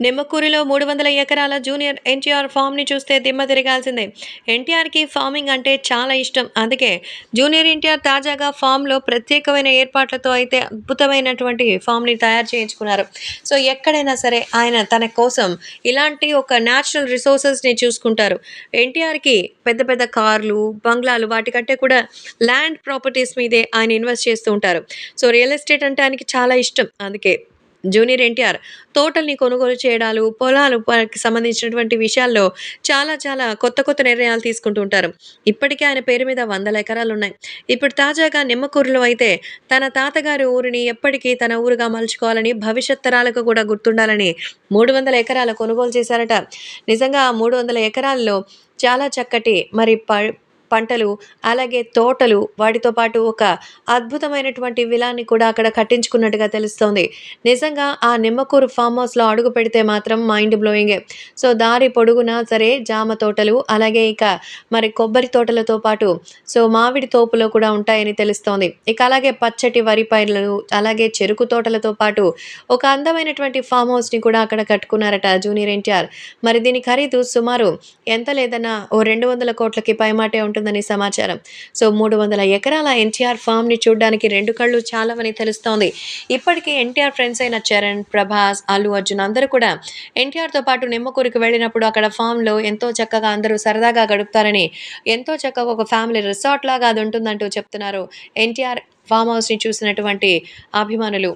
నిమ్మకూరిలో మూడు వందల ఎకరాల జూనియర్ ఎన్టీఆర్ ఫామ్ని చూస్తే దిమ్మ తిరగాల్సిందే. ఎన్టీఆర్కి ఫార్మింగ్ అంటే చాలా ఇష్టం. అందుకే జూనియర్ ఎన్టీఆర్ తాజాగా ఫామ్లో ప్రత్యేకమైన ఏర్పాట్లతో అయితే అద్భుతమైనటువంటి ఫామ్ని తయారు చేయించుకున్నారు. సో ఎక్కడైనా సరే ఆయన తన కోసం ఇలాంటి ఒక న్యాచురల్ రిసోర్సెస్ని చూసుకుంటారు. ఎన్టీఆర్కి పెద్ద పెద్ద కార్లు బంగ్లాలు వాటికంటే కూడా ల్యాండ్ ప్రాపర్టీస్ మీదే ఆయన ఇన్వెస్ట్ చేస్తూ ఉంటారు. సో రియల్ ఎస్టేట్ అంటే ఆయనకి చాలా ఇష్టం. అందుకే జూనియర్ ఎన్టీఆర్ తోటల్ని కొనుగోలు చేయడాలు పొలాలు సంబంధించినటువంటి విషయాల్లో చాలా చాలా కొత్త కొత్త నిర్ణయాలు తీసుకుంటూ ఉంటారు. ఇప్పటికే ఆయన పేరు మీద వందల ఎకరాలు ఉన్నాయి ఇప్పుడు తాజాగా నిమ్మకూరులో అయితే తన తాతగారి ఊరిని ఎప్పటికీ తన ఊరుగా మలుచుకోవాలని భవిష్యత్ తరాలకు కూడా గుర్తుండాలని మూడు వందల ఎకరాల కొనుగోలు చేశారట. నిజంగా ఆ మూడు వందల ఎకరాల్లో చాలా చక్కటి మరి ప పంటలు అలాగే తోటలు వాటితో పాటు ఒక అద్భుతమైనటువంటి విలాన్ని కూడా అక్కడ కట్టించుకున్నట్టుగా తెలుస్తోంది. నిజంగా ఆ నిమ్మకూరు ఫామ్ హౌస్లో అడుగు పెడితే మాత్రం మైండ్ బ్లోయింగే. సో దారి పొడుగునా సరే జామ తోటలు అలాగే ఇక మరి కొబ్బరి తోటలతో పాటు సో మామిడి తోపులో కూడా ఉంటాయని తెలుస్తోంది. ఇక అలాగే పచ్చటి వరి పైర్లు అలాగే చెరుకు తోటలతో పాటు ఒక అందమైనటువంటి ఫామ్ హౌస్ని కూడా అక్కడ కట్టుకున్నారట జూనియర్ ఎన్టీఆర్. మరి దీని ఖరీదు సుమారు ఎంత లేదన్నా ఓ రెండు వందల కోట్లకి పైమాటే ఉంటుందని సమాచారం. సో మూడు వందల ఎకరాల ఎన్టీఆర్ ఫామ్ని చూడడానికి రెండు కళ్ళు చాలవని తెలుస్తోంది. ఇప్పటికే ఎన్టీఆర్ ఫ్రెండ్స్ అయిన చరణ్ ప్రభాస్ అల్లు అర్జున్ అందరూ కూడా ఎన్టీఆర్తో పాటు నిమ్మకూరుకు వెళ్ళినప్పుడు అక్కడ ఫామ్లో ఎంతో చక్కగా అందరూ సరదాగా గడుపుతారని ఎంతో చక్కగా ఒక ఫ్యామిలీ రిసార్ట్ లాగా అది ఉంటుందంటూ చెప్తున్నారు ఎన్టీఆర్ ఫామ్ హౌస్ని చూసినటువంటి అభిమానులు.